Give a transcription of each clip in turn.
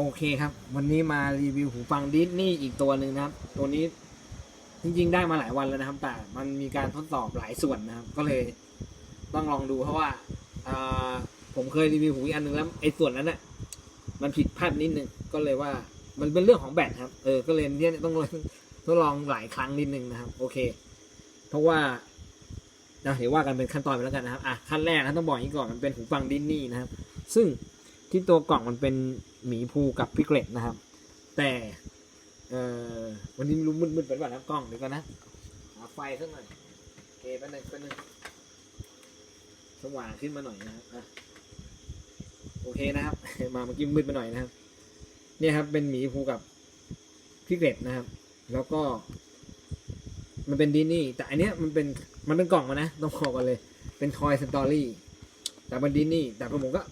โอเคครับ วันนี้มารีวิวหูฟังดิสนี่อีกตัวหนึ่งนะครับ ตัวนี้จริงๆ ได้มาหลายวันแล้วนะครับ แต่มันมีการทดสอบหลายส่วนนะครับ ก็เลยต้องลองดูเพราะว่าผมเคยรีวิวหูอีกอันหนึ่งแล้วไอ้ส่วนนั้นน่ะมันผิดพลาดนิดนึงก็เลยว่ามันเป็นเรื่องของแบตครับ เออก็เลยเนี่ยต้องทดลองหลายครั้งนิดนึงนะครับ โอเค เพราะว่านะเดี๋ยวว่ากันเป็นขั้นตอนไปแล้วกันนะครับอะขั้นแรกนะต้องบอกอย่างนี้ก่อนมันเป็นหูฟังดิสนี่นะครับ ซึ่งที่ตัวกล่องมันเป็น หมีภูกับพิกเกตนะครับ แต่เอ่อวันนี้ไม่รู้มืดๆไปหรือเปล่านะกล้องเดี๋ยวก่อนนะหาไฟสักหน่อยโอเคแป๊บนึงแป๊บนึงสว่างขึ้นมาหน่อยนะครับอะโอเคนะครับ มาเมื่อกี้มืดไปหน่อยนะครับ เนี่ยครับ เป็นหมีภูกับพิกเกตนะครับ แล้วก็ มันเป็นดิสนี่ แต่อันเนี้ยมันเป็นมันเป็นกล่องมานะ ต้องบอกกันเลย เป็นทอยสตอรี่แต่เป็นดิสนี่ แต่ผมก็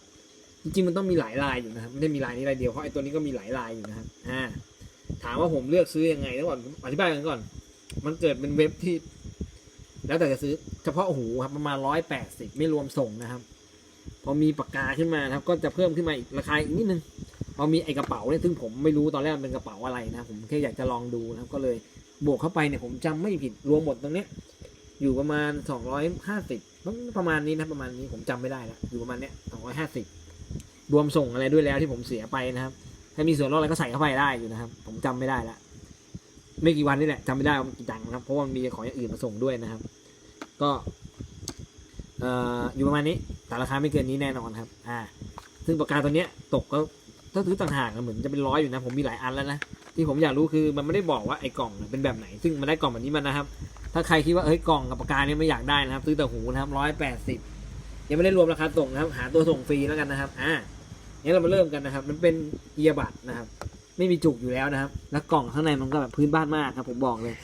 จริงๆมันต้องมีหลายลายอยู่นะครับไม่ได้มีลายนี้ลายเดียวเพราะไอ้ตัวนี้ก็มีหลายลายอยู่นะครับอ่าถามว่าผมเลือกซื้อยังไงต้องก่อนอธิบายกันก่อน มันเกิดเป็นเว็บที่ แล้วแต่จะซื้อเฉพาะหูครับประมาณร้อยแปดสิบไม่รวมส่งนะครับ พอมีปากกาขึ้นมานครับ ก็จะเพิ่มขึ้นมาอีกราคาอีกนิดนึงพอมีไอ้กระเป๋าเนี่ยซึ่งผมไม่รู้ตอนแรกมันเป็นกระเป๋าอะไรนะผมแค่อยากจะลองดูนะครับ ก็เลยบวกเข้าไปเนี่ยผมจำไม่ผิดรวมหมดตรงเนี้ยอยู่ประมาณสองร้อยห้าสิบประมาณนี้นะประมาณนี้ผมจำไม่ได้ละอยู่ประมาณเนี้ยสองร้อยห้าสิบ รวมส่งอะไรด้วยแล้วที่ผมเสียไปนะครับ ถ้ามีส่วนลดอะไรก็ใส่เข้าไปได้อยู่นะครับ ผมจำไม่ได้ละไม่กี่วันนี่แหละจำไม่ได้ว่ามันกี่ตังค์นะครับเพราะว่ามันมีของอย่างอื่นมาส่งด้วยนะครับ ก็อยู่ประมาณนี้แต่ราคาไม่เกินนี้แน่นอนครับ อ่า ซึ่งปากกาตัวเนี้ยตกก็ถ้าซื้อต่างหากอะเหมือนจะเป็นร้อยอยู่นะ ผมมีหลายอันแล้วนะ ที่ผมอยากรู้คือมันไม่ได้บอกว่าไอ้กล่องเป็นแบบไหน ซึ่งมันได้กล่องแบบนี้มานะครับ ถ้าใครคิดว่าเฮ้ยกล่องกับปากกาเนี่ยไม่อยากได้นะครับ ซื้อแต่หูนะครับร้อยแปดสิบยังไม่ได้รวมราคาส่งนะครับ หาตัวส่งฟรีแล้วกันนะครับ อ่า นี้เรามาเริ่มกันนะครับ มันเป็นเอียบัตนะครับ ไม่มีจุกอยู่แล้วนะครับ แล้วกล่องข้างในมันก็แบบพื้นบ้านมากครับผมบอกเลย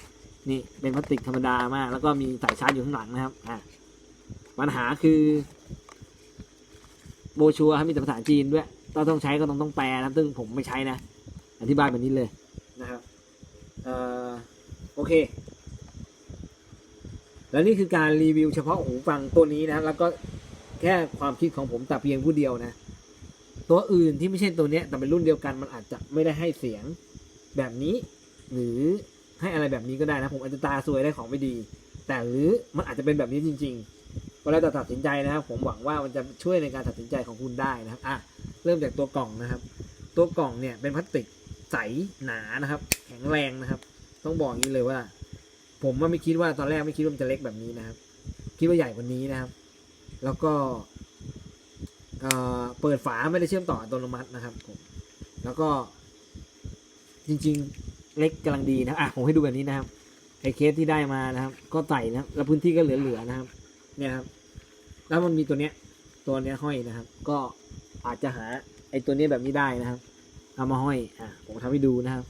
นี่เป็นพลาสติกธรรมดามาก แล้วก็มีสายชาร์จอยู่ข้างหลังนะครับ อะปัญหาคือ โบชัวครับมีแต่ภาษาจีนด้วยถ้าต้องใช้ก็ต้องต้องแปลนะซึ่งผมไม่ใช้นะ อธิบายแบบนี้เลยนะครับเอ่อโอเค และนี่คือการรีวิวเฉพาะหูฟังตัวนี้นะ แล้วก็แค่ความคิดของผมแต่เพียงผู้เดียวนะ ตัวอื่นที่ไม่ใช่ตัวเนี้ยแต่เป็นรุ่นเดียวกันมันอาจจะไม่ได้ให้เสียงแบบนี้ หรือให้อะไรแบบนี้ก็ได้นะผมอาจจะตาสวยได้ของไม่ดี แต่หรือมันอาจจะเป็นแบบนี้จริงๆก็แล้วแต่ตัดสินใจนะครับ ผมหวังว่ามันจะช่วยในการตัดสินใจของคุณได้นะครับอะเริ่มจากตัวกล่องนะครับ ตัวกล่องเนี่ยเป็นพลาสติกใสหนานะครับ แข็งแรงนะครับ ต้องบอกอย่างนี้เลยว่า ผมว่าไม่คิดว่าตอนแรกไม่คิดว่ามันจะเล็กแบบนี้นะครับ คิดว่าใหญ่กว่านี้นะครับ แล้วก็ เปิดฝาไม่ได้เชื่อมต่ออัตโนมัตินะครับผมแล้วก็ จริง ๆ เล็กกำลังดีนะอะผมให้ดูแบบนี้นะครับไอเคสที่ได้มานะครับ ก็ใส่นะครับ แล้วพื้นที่ก็เหลือๆนะครับ เนี่ยครับ แล้วมันมีตัวเนี้ย ตัวเนี้ยห้อยนะครับ ก็อาจจะหาไอตัวเนี้ยแบบนี้ได้นะครับ เอามาห้อย อะผมทำให้ดูนะครับ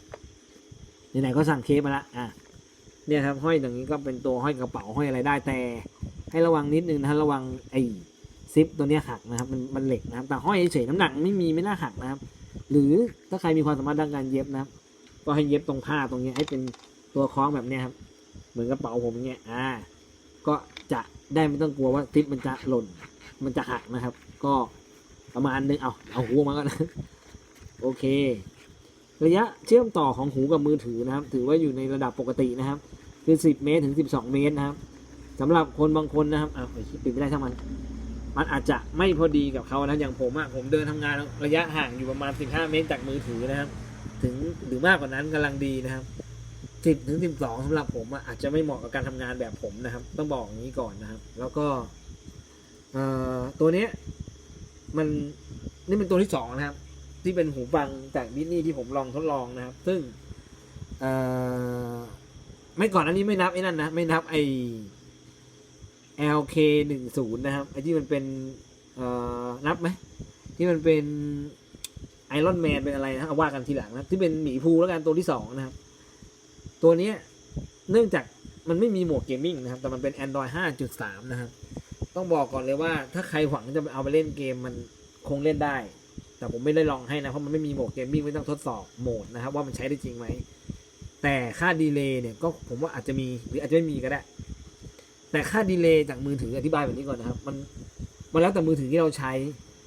ไหนๆก็สั่งเคสมาละอะเนี่ยครับห้อยอย่างนี้ก็เป็นตัวห้อยกระเป๋าห้อยอะไรได้แต่ ให้ระวังนิดนึงนะระวังไอ ซิปตัวนี้หักนะครับมันมันเหล็กนะครับแต่ห้อยเฉยน้ำหนักไม่มีไม่น่าหักนะครับ หรือถ้าใครมีความสามารถด้านการเย็บนะครับ ก็ให้เย็บตรงผ้าตรงนี้ให้เป็นตัวคล้องแบบนี้ครับ เหมือนกระเป๋าผมเนี้ยอ่า ก็จะได้ไม่ต้องกลัวว่าซิปมันจะหล่น มันจะหักนะครับ ก็ประมาณนึงเอาเอาหูมาก่อนนะโอเค ระยะเชื่อมต่อของหูกับมือถือนะครับ ถือว่าอยู่ในระดับปกตินะครับ คือ 10 เมตรถึง 12 เมตรนะครับสำหรับคนบางคนนะครับอ่าปิดไม่ได้ทั้งมัน มันอาจจะไม่พอดีกับเขานะอย่างผมอะผมเดินทำงานระยะห่างอยู่ประมาณ 15 เมตรจากมือถือนะครับ ถึงหรือมากกว่านั้นกำลังดีนะครับ 10ถึง12สำหรับผมอะอาจจะไม่เหมาะกับการทำงานแบบผมนะครับ ต้องบอกอย่างนี้ก่อนนะครับ แล้วก็ตัวเนี้ยมันนี่เป็นตัวที่สองนะครับ ที่เป็นหูฟังจากดิสนีย์ที่ผมลองทดลองนะครับ ซึ่งไม่ก่อนอันนี้ไม่นับไอ้นั่นนะไม่นับไอ LK หนึ่งศูนย์นะครับไอที่มันเป็นเอ่อนับไหมที่มันเป็นไอรอนแมนเป็นอะไรนะเอาว่ากันทีหลังนะที่เป็นหมีภูแล้วกันตัวที่สองนะครับ ตัวนี้เนื่องจากมันไม่มีโหมดเกมมิ่งนะครับ แต่มันเป็น Android 5.3 นะครับ ต้องบอกก่อนเลยว่าถ้าใครหวังจะเอาไปเล่นเกมมันคงเล่นได้ แต่ผมไม่ได้ลองให้นะ เพราะมันไม่มีโหมดเกมมิ่งไม่ต้องทดสอบโหมดนะครับ ว่ามันใช้ได้จริงไหมแต่ค่าดีเลย์เนี่ยก็ผมว่าอาจจะมีหรืออาจจะไม่มีก็ได้ แต่ค่าดีเลย์จากมือถืออธิบายแบบนี้ก่อนนะครับ มันมันแล้วแต่มือถือที่เราใช้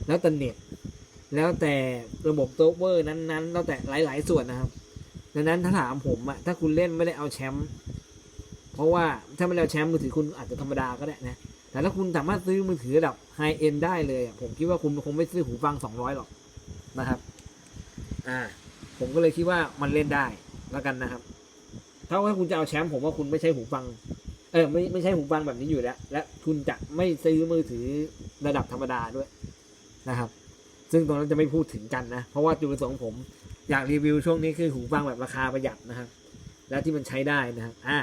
แล้วแต่เน็ต แล้วแต่ระบบโซฟต์เวอร์นั้นๆ แล้วแต่หลาย ๆ ส่วนนะครับ ดังนั้นถ้าถามผมอะถ้าคุณเล่นไม่ได้เอาแชมป์เพราะว่าถ้าไม่ได้เอาแชมป์มือถือคุณอาจจะธรรมดาก็ได้นะแต่ถ้าคุณสามารถซื้อมือถือระดับไฮเอ็นได้เลยผมคิดว่าคุณคงไม่ซื้อหูฟังสองร้อยหรอกนะครับ อ่า ผมก็เลยคิดว่ามันเล่นได้แล้วกันนะครับ ถ้าว่าคุณจะเอาแชมป์ผมว่าคุณไม่ใช่หูฟัง เออไม่ไม่ใช่หูฟังแบบนี้อยู่แล้ว และคุณจะไม่ซื้อมือถือระดับธรรมดาด้วยนะครับ ซึ่งตรงนั้นจะไม่พูดถึงกันนะ เพราะว่าจุดประสงค์ผมอยากรีวิวช่วงนี้คือหูฟังแบบราคาประหยัดนะครับ แล้วที่มันใช้ได้นะครับ อ่า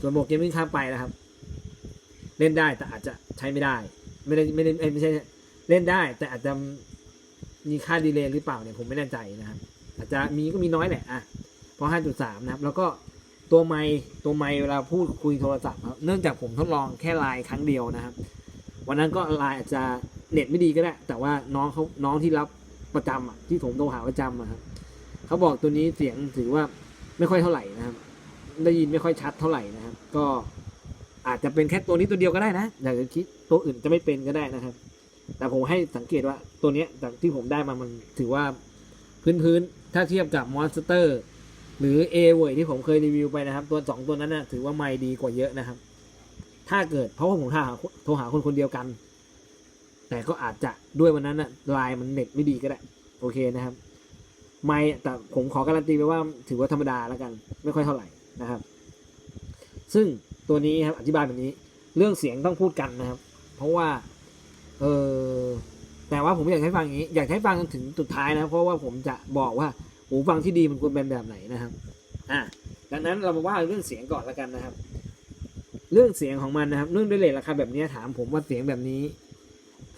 ส่วนโหมดเกมมิ่งข้ามไปนะครับ เล่นได้แต่อาจจะใช้ไม่ได้ ไม่ได้ไม่ได้ไม่ใช่เล่นได้ แต่อาจจะมีค่าดีเลย์หรือเปล่าเนี่ยผมไม่แน่ใจนะครับ อาจจะมีก็มีน้อยแหละอะเพราะ5.3 นะครับ แล้วก็ ตัวไมค์ตัวไมค์เวลาพูดคุยโทรศัพท์ครับเนื่องจากผมทดลองแค่ไลน์ครั้งเดียวนะครับ วันนั้นก็ไลน์อาจจะเน็ตไม่ดีก็ได้ แต่ว่าน้องเขาน้องที่รับประจำอะที่ผมโทรหาประจำอะครับเขาบอกตัวนี้เสียงถือว่าไม่ค่อยเท่าไหร่นะครับ ได้ยินไม่ค่อยชัดเท่าไหร่นะครับ ก็อาจจะเป็นแค่ตัวนี้ตัวเดียวก็ได้นะอยาคิดตัวอื่นจะไม่เป็นก็ได้นะครับ แต่ผมให้สังเกตว่าตัวเนี้ยจากที่ผมได้มามันถือว่าพื้นพื้นๆถ้าเทียบกับมอนสเตอร์ หรือเอเวยที่ผมเคยรีวิวไปนะครับ ตัวสองตัวนั้นนะถือว่าไม่ดีกว่าเยอะนะครับ ถ้าเกิดเพราะว่าผมโทรหาโทรหาคนคนเดียวกัน แต่ก็อาจจะด้วยวันนั้นนะไลน์มันเน็ตไม่ดีก็ได้ โอเคนะครับ ไม่แต่ผมขอการันตีไปว่าถือว่าธรรมดาแล้วกัน ไม่ค่อยเท่าไหร่นะครับ ซึ่งตัวนี้ครับอธิบายแบบนี้ เรื่องเสียงต้องพูดกันนะครับ เพราะว่าเออแต่ว่าผมอยากให้ฟังอย่างนี้ อยากให้ฟังจนถึงสุดท้ายนะ เพราะว่าผมจะบอกว่า หูฟังที่ดีมันควรเป็นแบบไหนนะครับอะดังนั้นเรามาว่าเรื่องเสียงก่อนแล้วกันนะครับ เรื่องเสียงของมันนะครับเนื่องด้วยเลทราคาแบบนี้ถามผมว่าเสียงแบบนี้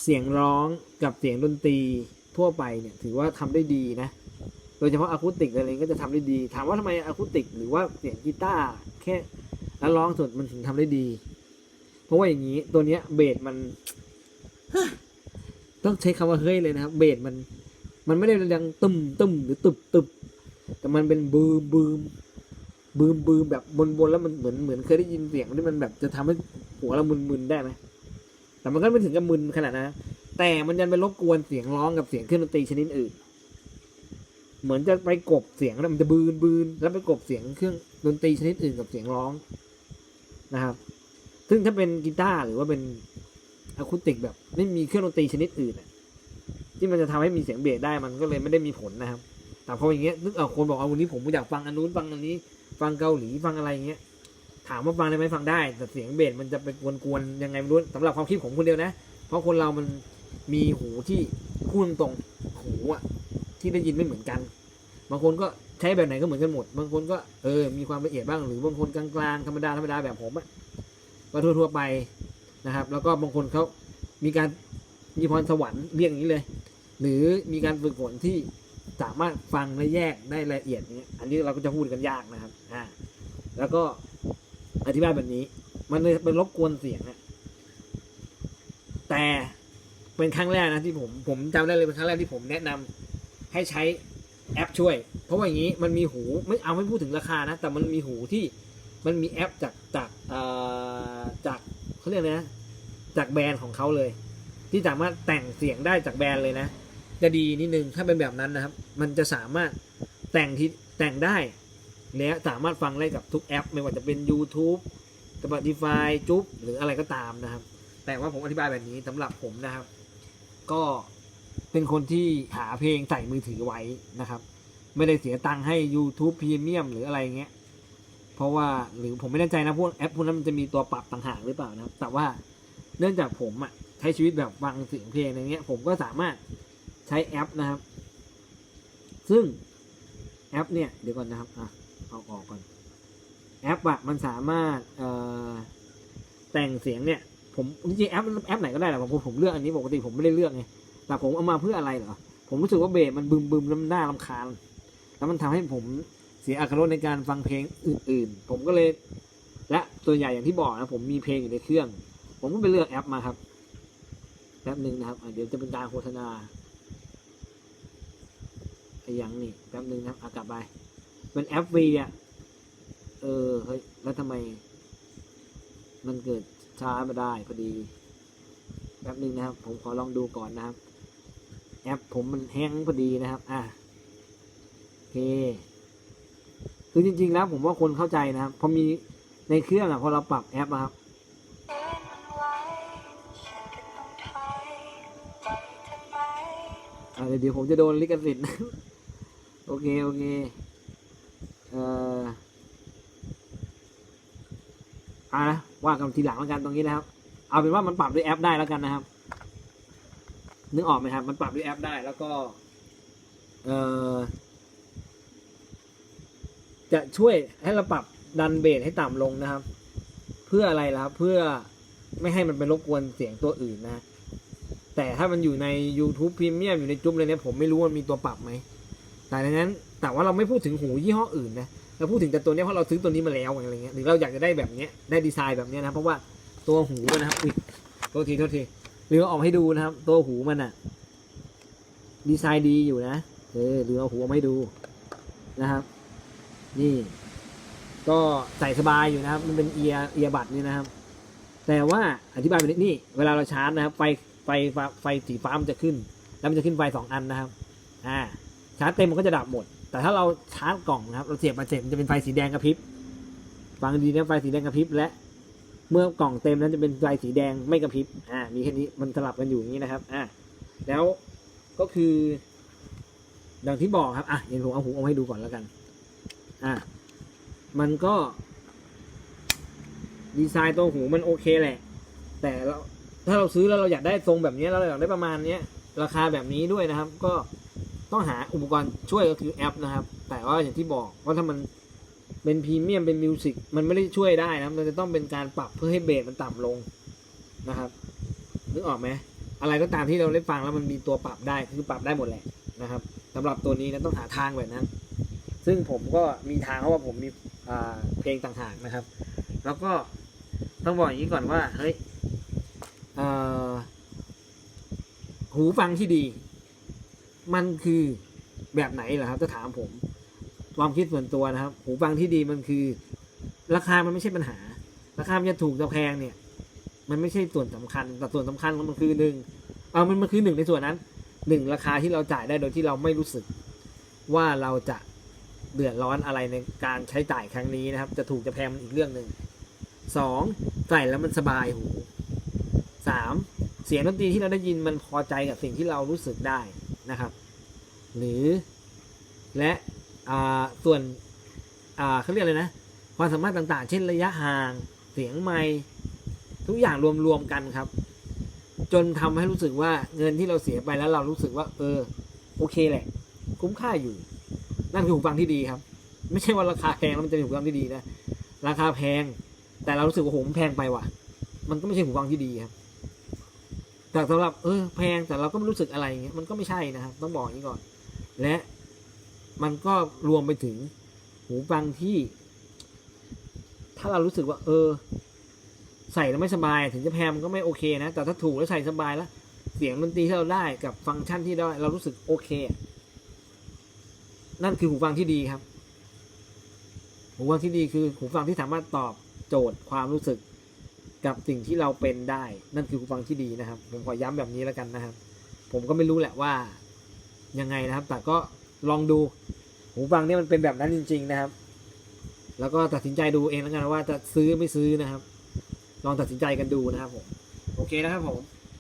เสียงร้องกับเสียงดนตรีทั่วไปเนี่ยถือว่าทำได้ดีนะ โดยเฉพาะอะคูสติกอะไรก็จะทำได้ดี ถามว่าทำไมอะคูสติก หรือว่าเสียงกีตาร์แค่แล้วร้องสดมันถึงทำได้ดี เพราะว่าอย่างนี้ตัวเนี้ยเบสมัน ต้องใช้คำว่าเฮ้ยเลยนะครับ เบสมัน มันไม่ได้ดังตึมตึมหรือตึบตึบแต่มันเป็นบูมบูมบูมบูมแบบบนบนแล้วมันเหมือนเหมือนเคยได้ยินเสียงที่มันแบบจะทำให้หัวเรามึนๆได้ไหมแต่มันก็ไม่ถึงกับมึนขนาดนั้นนะแต่มันยันไปรบกวนเสียงร้องกับเสียงเครื่องดนตรีชนิดอื่น เหมือนจะไปกบเสียงแล้วมันจะบืนบืนแล้วไปกบเสียงเครื่องดนตรีชนิดอื่นกับเสียงร้องนะครับ ซึ่งถ้าเป็นกีตาร์หรือว่าเป็นอะคูสติกแบบไม่มีเครื่องดนตรีชนิดอื่น ที่มันจะทำให้มีเสียงเบสได้มันก็เลยไม่ได้มีผลนะครับ แต่พออย่างเงี้ยนึกเอาคนบอกเอาวันนี้ผมอยากฟังอันนู้นฟังอันนี้ ฟังเกาหลีฟังอะไรเงี้ยถามว่าฟังได้ไหมฟังได้ แต่เสียงเบสมันจะไปกวนๆยังไงไม่รู้สำหรับความคิดผมคนเดียวนะ เพราะคนเรามันมีหูที่พูดตรงหูอะที่ได้ยินไม่เหมือนกัน บางคนก็ใช้แบบไหนก็เหมือนกันหมด บางคนก็เออมีความละเอียดบ้างหรือบางคนกลางๆธรรมดาธรรมดาแบบผมอะก็ทั่วๆไปนะครับ แล้วก็บางคนเขามีการมีพรสวรรค์เรียกอย่างนี้เลย หรือมีการฝึกฝนที่สามารถฟังและแยกได้ละเอียดเนี้ยอันนี้เราก็จะพูดกันยากนะครับอ่าแล้วก็อธิบายแบบนี้ มันเลยเป็นรบกวนเสียงอะแต่เป็นครั้งแรกนะที่ผมผมจำได้เลยเป็นครั้งแรกที่ผมแนะนำให้ใช้แอปช่วย เพราะว่าอย่างนี้มันมีหูไม่เอาไม่พูดถึงราคานะ แต่มันมีหูที่มันมีแอปจากจากจากเขาเรียกอะไรนะจากแบรนด์ของเขาเลย ที่สามารถแต่งเสียงได้จากแบรนด์เลยนะ จะดีนิดนึงถ้าเป็นแบบนั้นนะครับ มันจะสามารถแต่งที่แต่งได้และสามารถฟังได้กับทุกแอป ไม่ว่าจะเป็น YouTube Spotify จุ๊บหรืออะไรก็ตามนะครับ แต่ว่าผมอธิบายแบบนี้สำหรับผมนะครับ ก็เป็นคนที่หาเพลงใส่มือถือไว้นะครับ ไม่ได้เสียตังค์ให้ YouTube Premium หรืออะไรเงี้ยเพราะว่าหรือผมไม่แน่ใจนะพวกแอปพวกนั้นมันจะมีตัวปรับต่างหากหรือเปล่านะครับ แต่ว่าเนื่องจากผมอะใช้ชีวิตแบบฟังเสียงเพลงอย่างเงี้ย ผมก็สามารถ ใช้แอปนะครับ ซึ่งแอปเนี่ยเดี๋ยวก่อนนะครับอะเอาออกก่อน แอปอะมันสามารถแต่งเสียงเนี่ย ผมจริงๆแอปแอปไหนก็ได้แหละผมผมเลือกอันนี้ปกติผมไม่ได้เลือกไงแต่ผมเอามาเพื่ออะไรเหรอผมรู้สึกว่าเบสมันบึมบึมๆแล้วมันน่ารำคาญ แล้วมันทำให้ผมเสียอรรถรสในการฟังเพลงอื่น ๆ ผมก็เลย และตัวใหญ่อย่างที่บอกนะ ผมมีเพลงอยู่ในเครื่อง ผมก็ไปเลือกแอปมาครับแป๊บหนึ่งนะครับเดี๋ยวจะเป็นการโฆษณา ไอยังนี่แป๊บหนึ่งนะครับอะกลับไปเป็นแอปฟรีอะ เออเฮ้ยแล้วทำไม มันเกิดช้ามาได้พอดีแป๊บหนึ่งนะครับ ผมขอลองดูก่อนนะครับ แอปผมมันแห้งพอดีนะครับ อะโอเค คือจริง ๆ แล้วผมว่าคนเข้าใจนะครับพอมีในเครื่องอะพอเราปรับแอปอะครับเดี๋ยวผมจะโดนลิขสิทธิ์ โอเค โอเค เอ่ออ่านะว่ากันทีหลังแล้วกันตรงนี้นะครับ เอาเป็นว่ามันปรับด้วยแอปได้แล้วกันนะครับ นึกออกไหมครับ มันปรับด้วยแอปได้แล้วก็ เอ่อ จะช่วยให้เราปรับดันเบสให้ต่ำลงนะครับ เพื่ออะไรล่ะครับ เพื่อไม่ให้มันไปรบกวนเสียงตัวอื่นนะ แต่ถ้ามันอยู่ใน YouTube Premium อยู่ในจุ๊บเลยเนี่ยผมไม่รู้ว่ามันมีตัวปรับไหม แต่ดังนั้นแต่ว่าเราไม่พูดถึงหูยี่ห้ออื่นนะเราพูดถึงแต่ตัวนี้เพราะเราซื้อตัวนี้มาแล้วอะไรเงี้ยหรือเราอยากจะได้แบบเนี้ยได้ดีไซน์แบบเนี้ยนะเพราะว่าตัวหูนะครับอุ๊ยโทษทีโทษทีหรือเอาออกให้ดูนะครับ ตัวหูมันอะดีไซน์ดีอยู่นะเออหรือเอาหูออกมาให้ดูนะครับ นี่ ก็ใส่สบายอยู่นะครับ มันเป็นเอียเอียบัดนี่นะครับ แต่ว่าอธิบายไปนิดนี่ เวลาเราชาร์จนะครับ ไฟไฟไฟสีฟ้ามันจะขึ้น แล้วมันจะขึ้นไฟสองอันนะครับ อ่า ชาร์จเต็มมันก็จะดับหมด แต่ถ้าเราชาร์จกล่องนะครับ เราเสียบมาเสร็จมันจะเป็นไฟสีแดงกระพริบ ฟังดีนะไฟสีแดงกระพริบและ เมื่อกล่องเต็มนั้นจะเป็นไฟสีแดงไม่กระพริบ อ่า มีแค่นี้มันสลับกันอยู่อย่างนี้นะครับ อ่าแล้วก็คือ ดังที่บอกครับ อะเดี๋ยวผมเอาหูเอาให้ดูก่อนแล้วกัน อะมันก็ ดีไซน์ตัวหูมันโอเคแหละ แต่เราถ้าเราซื้อแล้วเราอยากได้ทรงแบบนี้แล้วเราอยากได้ประมาณเนี้ยราคาแบบนี้ด้วยนะครับ ก็ ต้องหาอุปกรณ์ช่วยก็คือแอปนะครับ แต่ว่าอย่างที่บอกว่าถ้ามันเป็นพรีเมียมเป็นมิวสิกมันไม่ได้ช่วยได้นะมันจะต้องเป็นการปรับเพื่อให้เบสมันต่ำลงนะครับนึกออกไหมอะไรก็ตามที่เราได้ฟังแล้วมันมีตัวปรับได้คือปรับได้หมดแหละนะครับสำหรับตัวนี้นะต้องหาทางแบบนั้น ซึ่งผมก็มีทางเพราะว่าผมมีเพลงต่างหากนะครับ แล้วก็ต้องบอกอย่างนี้ก่อนว่าเฮ้ยหูฟังที่ดี มันคือแบบไหนเหรอครับถ้าถามผม ความคิดส่วนตัวนะครับหูฟังที่ดีมันคือ ราคามันไม่ใช่ปัญหา ราคามันจะถูกจะแพงเนี่ย มันไม่ใช่ส่วนสำคัญ แต่ส่วนสำคัญมันคือหนึ่งเอามันมันคือหนึ่งในส่วนนั้นหนึ่งราคาที่เราจ่ายได้โดยที่เราไม่รู้สึก ว่าเราจะเดือดร้อนอะไรในการใช้จ่ายครั้งนี้นะครับ จะถูกจะแพงมันอีกเรื่องหนึ่งสองใส่แล้วมันสบายหูสามเสียงดนตรีที่เราได้ยินมันพอใจกับสิ่งที่เรารู้สึกได้ นะครับ หรือและส่วนเขาเรียกอะไรนะ ความสามารถต่างๆ เช่นระยะห่างเสียงไมค์ทุกอย่างรวมๆกันครับ จนทำให้รู้สึกว่าเงินที่เราเสียไปแล้วเรารู้สึกว่า เออ โอเคแหละ คุ้มค่าอยู่ นั่นคือหูฟังที่ดีครับ ไม่ใช่ว่าราคาแพงแล้วมันจะเป็นหูฟังที่ดีนะราคาแพง แต่เรารู้สึกว่าโหมแพงไปว่ะ มันก็ไม่ใช่หูฟังที่ดีครับ แต่สำหรับเออแพงแต่เราก็ไม่รู้สึกอะไรอย่างเงี้ยมันก็ไม่ใช่นะครับ ต้องบอกอย่างนี้ก่อน และมันก็รวมไปถึงหูฟังที่ ถ้าเรารู้สึกว่า เออ ใส่แล้วไม่สบาย ถึงจะแพงมันก็ไม่โอเคนะ แต่ถ้าถูกแล้วใส่สบายแล้ว เสียงดนตรีที่เราได้กับฟังก์ชันที่ได้เรารู้สึกโอเค นั่นคือหูฟังที่ดีครับ หูฟังที่ดีคือหูฟังที่สามารถตอบโจทย์ความรู้สึก กับสิ่งที่เราเป็นได้ นั่นคือหูฟังที่ดีนะครับ ผมขอย้ำแบบนี้แล้วกันนะครับ ผมก็ไม่รู้แหละว่ายังไงนะครับ แต่ก็ลองดูหูฟังเนี่ยมันเป็นแบบนั้นจริง ๆ นะครับ แล้วก็ตัดสินใจดูเองแล้วกันว่าจะซื้อไม่ซื้อนะครับ ลองตัดสินใจกันดูนะครับผม โอเคนะครับผม